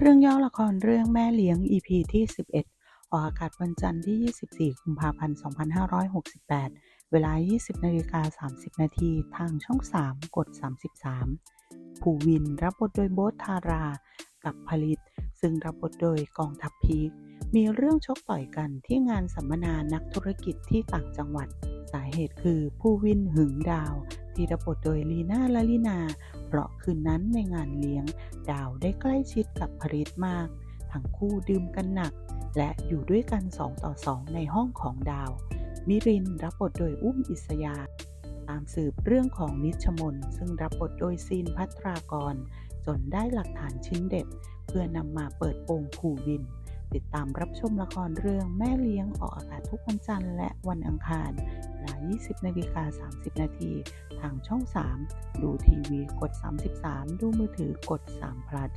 เรื่องย่อละครเรื่องแม่เลี้ยง EP ที่ 11 ออกอากาศวันจันทร์ที่ 24 กุมภาพันธ์ 2568 เวลา 20นาฬิกา30 นาทีทางช่อง 3 กด 33 ภูวินรับบทโดยโบ๊ทารา กับผลิต ซึ่งรับบทโดยกองทัพพีค มีเรื่องชกต่อยกันที่งานสัมมนานักธุรกิจที่ต่างจังหวัด สาเหตุคือภูวินหึงดาว ที่รับบทโดยลีน่าลลินา เพราะคืนนั้นในงานเลี้ยง ดาวได้ใกล้ชิดกับพริตมาก ทั้งคู่ดื่มกันหนัก และอยู่ด้วยกันสองต่อสองในห้องของดาว มิรินรับบทโดยอุ้มอิสยา ตามสืบเรื่องของนิชมน ซึ่งรับบทโดยซีนพัทรากร จนได้หลักฐานชิ้นเด็ด เพื่อนำมาเปิดโปงภูวิน ติดตามรับชมละครเรื่องแม่เลี้ยงออกอากาศทุกวันจันทร์และวันอังคาร ลา 20นาฬิกา30 นาทีทางช่อง 3 ดูทีวีกด 33 ดูมือถือกด3 plus